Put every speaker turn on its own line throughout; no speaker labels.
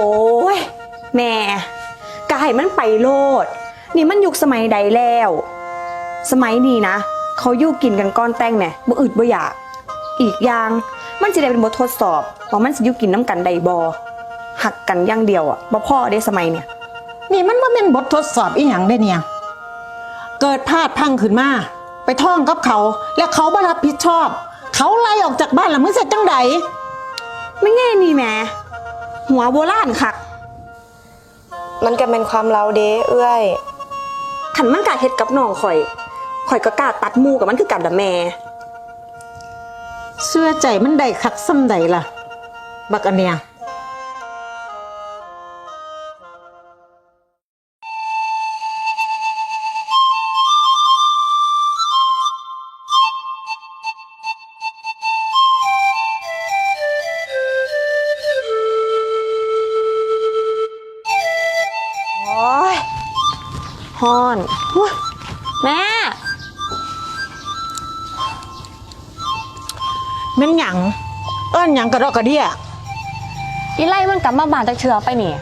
โอ้ยแม่กายมันไปโลด นี่มันยุคสมัยใดแล้ว สมัยนี้นะ เขาอยู่กินกันก้อนแต่งเนี่ยบ่อึดบ่อยาก อีกอย่างมันจะได้เป็นบททดสอบว่ามันสิอยู่กินน้ำกันใดบอหักกันอย่างเดียวอะบ่พ่อได้สมัยเนี่ย
นี่มันว่าเป็นบททดสอบอีหยังได้เนี่ย เกิดพลาดพลังขึ้นมา ไปท่องกับเขา แล้วเขาบ่รับผิดชอบ เขาไล่ออกจากบ้านแล้วมึงเสร็จจังใด
ไม่แง่นี่แหม่ หัวโบราณคัก
มันก็เป็นความเราเด้เอื้อย
ขันมันกล้าเฮ็ดกับน้องข่อย ข่อยก็กล้าตัดหมูกับมันคือกันดะแม่
เสื้อใจมันได้คักซ้ำใดล่ะ บักอันเนี่ย
อุ๊ยแม่
แม่นหยัง เอิ้นหยังกระดอกกระเดีย
อีไล่มันกลับมาบ้านจากเชือไปนี่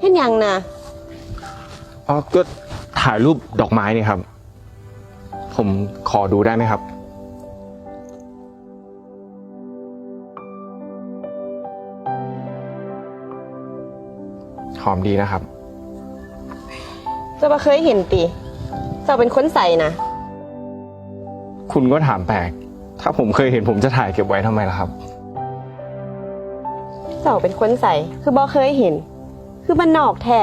เห็นยังนะ
อ๋อก็ถ่ายรูปดอกไม้นี่ครับ ผมขอดูได้ไหมครับ หอมดีนะครับ
เจ้าบ่เคยเห็นติ เจ้าเป็นคนใส่นะ
คุณก็ถามแปลก ถ้าผมเคยเห็นผมจะถ่ายเก็บไว้ทำไมล่ะครับ
เจ้าเป็นคนใส่คือบ่เคยเห็น คือมันนอกแท้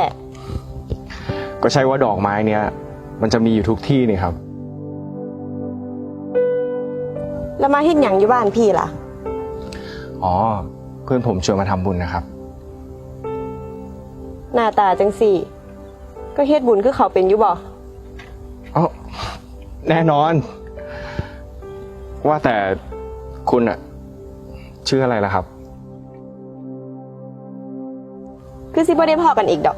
ก็ใช่ว่าดอกไม้เนี้ยมันจะมีอยู่ทุกที่นี่ครับ
แล้วมาเห็นหยังอยู่บ้านพี่ล่ะ
อ๋อ เพื่อนผมชวนมาทำบุญนะครับ
หน้าตาจังสี่ ก็เฮ็ดบุญคือเขาเป็นอยู่บ่
อ๋อ แน่นอน ว่าแต่คุณอะชื่ออะไรล่ะครับ
คือสิบ่ได้พอกันอีกดอก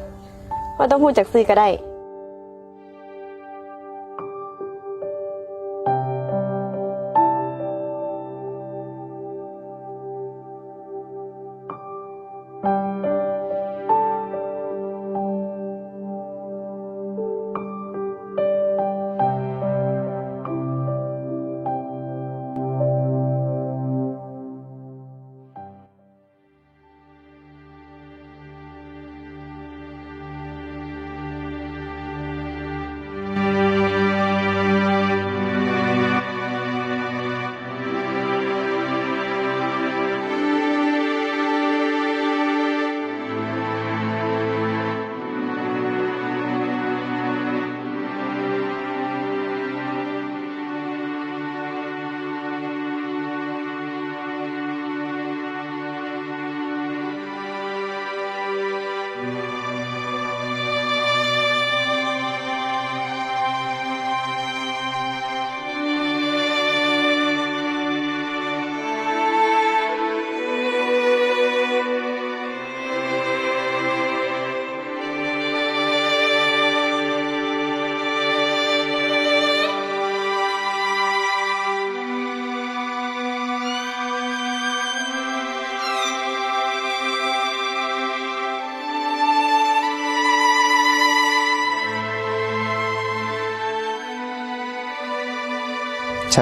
ว่าต้องพูดจากซื้อก็ได้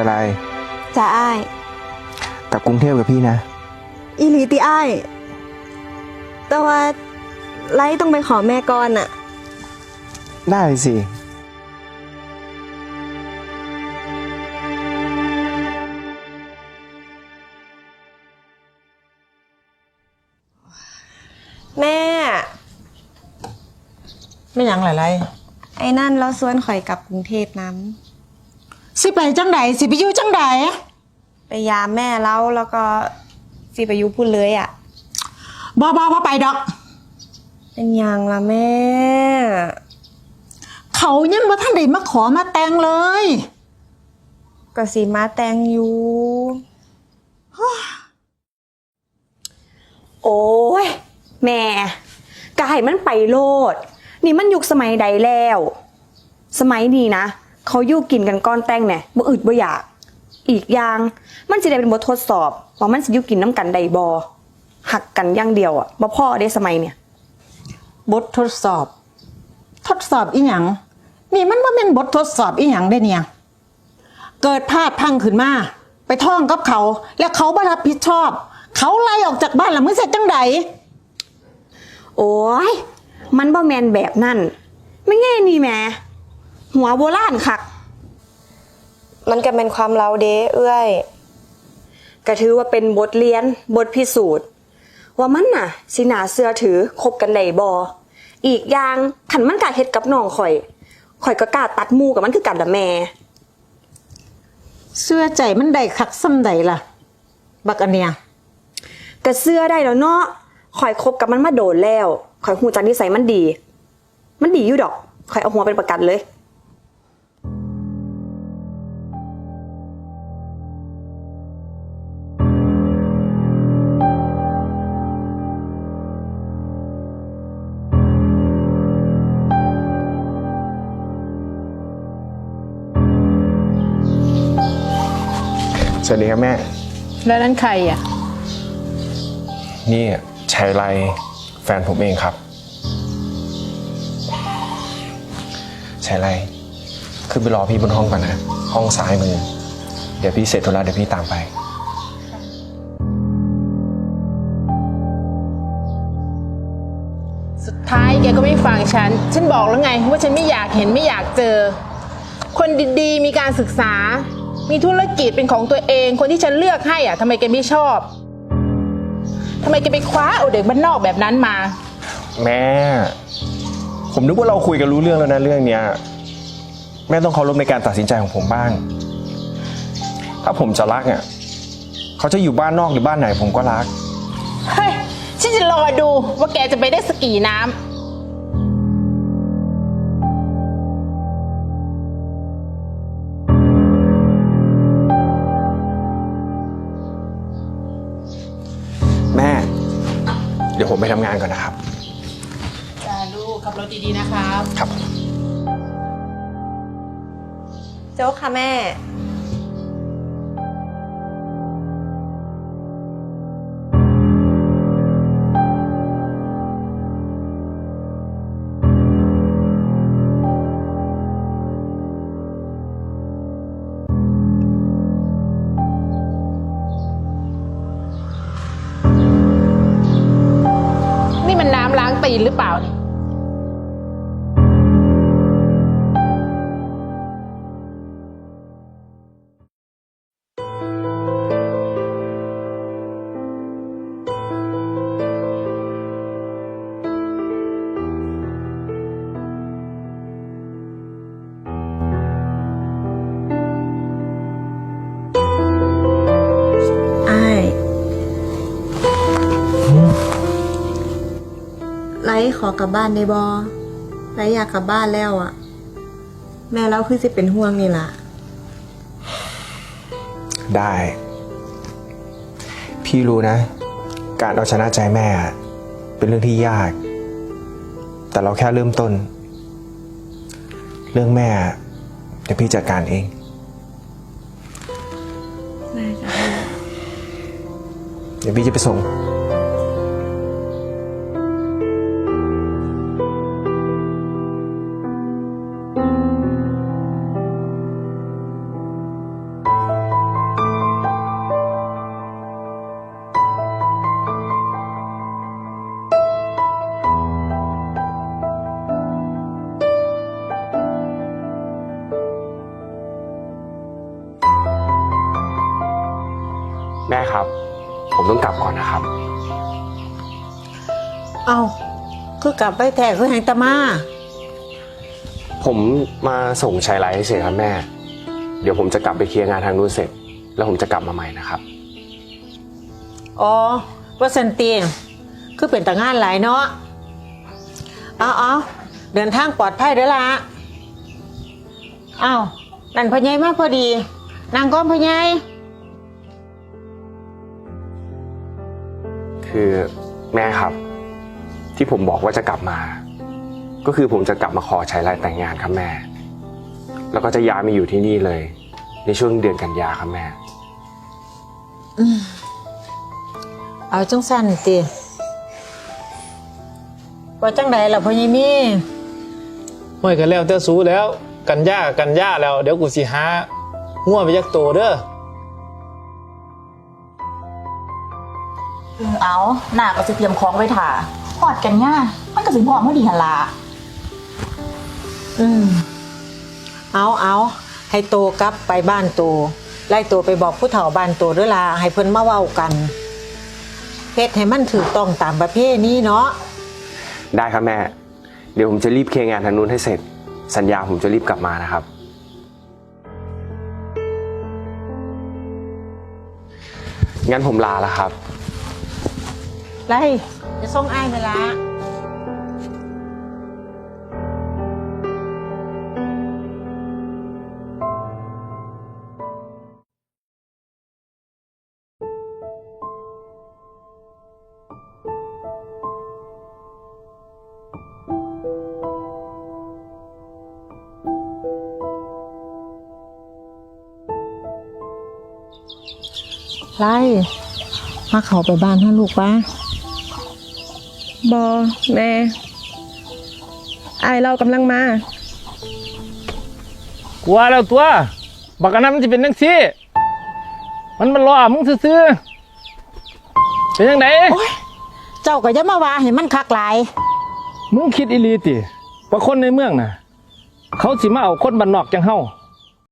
ชายไร
จะอ้าย
กลับกรุงเทพกับพี่นะ
อีหลีติอ้าย แต่ว่าไล่ต้องไปขอแม่ก่อนอะ
ได้สิ
แม่
ไม่หยังหลาย
ไอ้นั่นเราส่วนข่อยกลับกรุงเทพน้
ๆ สิไปจังใดสิไปอยู่จังใดำ
ไปยามแม่เราแล้วก็สิไปอยุพูดเลยอะ
บ่บ่บ่ไปดอก
เป็นหยังล่ะแม่
เขายังบ่ทันได้มาขอมาแต่งเลย
ก็สิมาแต่งอยู่
โอ้ย แม่กายมันไปโลด นี่มันยุคสมัยใดแล้ว สมัยนี้นะ เขาอยู่กินกันก้อนแต่งเนี่ยบ่อึดบ่อยาก อีกอย่าง มันสิได้เป็นบททดสอบ ว่ามันสิอยู่กินน้ำกันใดบอหักกันอย่างเดียวอะบ่พ่อได้สมัยเนี่ย
บททดสอบ ทดสอบอีหยังนี่มันว่าเป็นบททดสอบอีหยังได้เนี่ย เกิดพลาดพลังขึ้นมา ไปท่องกับเขา แล้วเขาบ่รับผิดชอบ เขาไล่ออกจากบ้านแล้วมึงเสร็จจังใด
โอ้ยมันบ่แมนแบบนั่นไม่แง่นี่แหม่ หัวโบราณคัก
มันก็เป็นความเราเด้เอื้อย
ก็ถือว่าเป็นบทเรียนบทพิสูจน์ ว่ามันน่ะ สินาเสื้อถือคบกันได้บออีกอย่างขันมันกล้าเฮ็ดกับน้องข่อย ข่อยก็กล้าตัดหมูกับมันคือกันละแม่
เสื้อใจมันได้คักซ้ำใดล่ะ บักอันเนีย
แต่เสื้อได้แล้วเนาะข่อยคบกับมันมาโดนแล้ว ข่อยหูจักนิสัยมันดี มันดีอยู่ดอก ข่อยเอาหัวเป็นประกันเลย
วัสดีครับแม่
แล้วนั่นใครอะ
นี่ชัยไรแฟนผมเองครับชัยไรขึ้นไปรอพี่บนห้องก่อนนะ ห้องซ้ายมือ เดี๋ยวพี่เสร็จธุระเดี๋ยวพี่ตามไป
สุดท้ายแกก็ไม่ฟังฉัน ฉันบอกแล้วไงว่าฉันไม่อยากเห็นไม่อยากเจอ คนดีๆ มีการศึกษา มีธุรกิจเป็นของตัวเอง คนที่ฉันเลือกให้อะทำไมแกไม่ชอบทำไมแกไปคว้าเอาเด็กบ้านนอกแบบนั้นมา
แม่ ผมนึกว่าเราคุยกันรู้เรื่องแล้วนะเรื่องเนี้ย แม่ต้องเคารพในการตัดสินใจของผมบ้าง ถ้าผมจะรักอะเขาจะอยู่บ้านนอกหรือบ้านไหนผมก็รัก
เฮ้ย ฉันจะรอดูว่าแกจะไปได้สกี่น้ำ
ดี๋ยวผมไปทำงานก่อนนะครับ
จ้าลูกขับรถดีๆนะครับ
ครับ
โจ๊กค่ะแม่
เปล่าเนี่ย
ขอกลับบ้านได้บอไลอยากกลับบ้านแล้วอะแม่เราคือสิเป็นห่วงนี่ล่ะ
ได้ พี่รู้นะ การเอาชนะใจแม่อะเป็นเรื่องที่ยาก แต่เราแค่เริ่มต้น เรื่องแม่เดี๋ยวพี่จัดการเองเดี๋ยวพี่จะไปส่ง ต้องกลับก่อนนะครับ
เอาคือกลับไปแท้คือแหงตะมา
ผมมาส่งชายไลท์เฉยๆครับแม่ เดี๋ยวผมจะกลับไปเคลียร์งานทางนู้นเสร็จ แล้วผมจะกลับมาใหม่นะครับ
อ๋อว่าสันตีคือเป็นตางานหลายเนาะเอาเอาเดินทางปลอดภัยเด้อละอ้าวนั่นพ่อใหญ่มาพอดี นางก้อมพ่อใหญ่
คือแม่ครับ ที่ผมบอกว่าจะกลับมา ก็คือผมจะกลับมาขอชายไลท์แต่งงานครับแม่ แล้วก็จะย้ายมาอยู่ที่นี่เลย ในช่วงเดือนกันยาครับแม่
เอาจังสั้นติว่าจังใดล่ะพ่อใหญ่มี
ไม่กันแล้วแต่สู้แล้ว กันย่ากันย่าแล้ว เดี๋ยวกูสิหาหัวไปยักโตเด้อ
เออเอาหน้าก็สิเตรียมของไว้ถ่าหอดกันง่ามันก็สิพอเมื่อดีหันละ
อืม เอาเอาให้โตกลับไปบ้านโตไล่โตไปบอกผู้เฒ่าบ้านโตด้วยล่ะให้เพิ่นมาเว้ากันเฮ็ดให้มันถูกต้องตามประเพณีเนาะ
ได้ครับแม่ เดี๋ยวผมจะรีบเคลียร์งานทางนู้นให้เสร็จ สัญญาผมจะรีบกลับมานะครับ งั้นผมลาแล้วครับ
ไล่จะส่งอ้ายเวลาไล่มาเขาไปบ้านให้ลูกป้า
บอแม่อายเรากำลังมา
กลัวแล้วตัว บักอันนั้นมันจะเป็นนังซี่ มันมันรอมึงซื่อๆเป็นยังไง
เจ้าก็จะมาว่าให้มันคักหลาย
มึงคิดอีหลีติว่าคนในเมืองน่ะ เขาสิมาเอาคนบ้านนอกจังเฮา